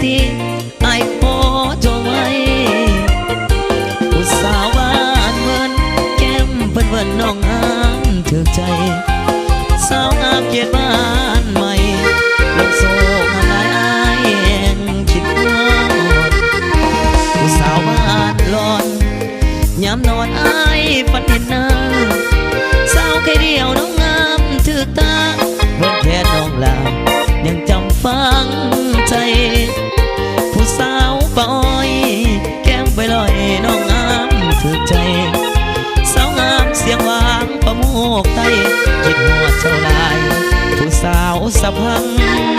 ไอ้พอจงไว้สาหวานเมือนแก้มเพิ่นเวินน้องงามเถิอใจ สาวงามเกียรติบ้านใหม่ลงโซ่ทำลายอางคิดว่าสาวบ้านหลอนยามนอนอายฝันเห็นนางสาวแค่เดียวน้องงามถือตาเมื่อแค่น้องลา กไตคิดหัวเจ้าไาย ผู้สาวสะพัง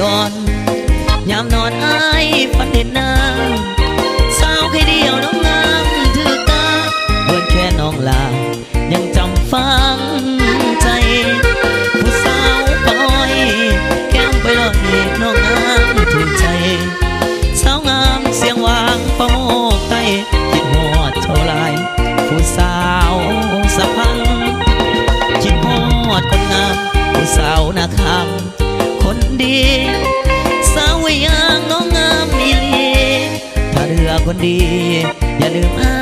ดอนยามนอนอายฝันเห็นนางสาวแค่เดียวน้องงามถือตาเบิ่นแค่น้องลายังจำฟังใจผู้สาวปล่อยแก้มไปลอยน้องงามถือใจสาวงามเสียงวางปะโมกไตคิดหอดเท่าไรผู้สาวสะพังคิดฮอดคนงามผู้สาวนาคำ คนดีสาวยางน้องงามมีลีถ้าเรือคนดี อย่าลืมอา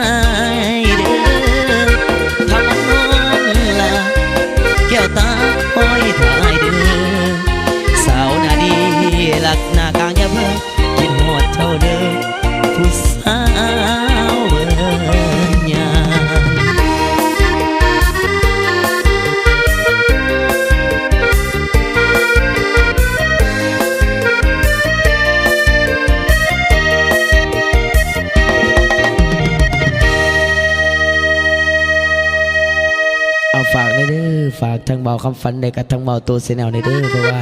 ฝากทางเบาคำฝันในกับทั้งเบาตัวเซนแนลในเด้อเพราะว่า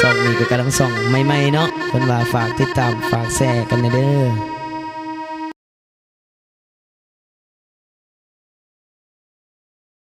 ซองนี้ก็กำลังส่องใหม่ๆเนาะคนว่าฝากติดตามฝากแชร์กันในเด้อ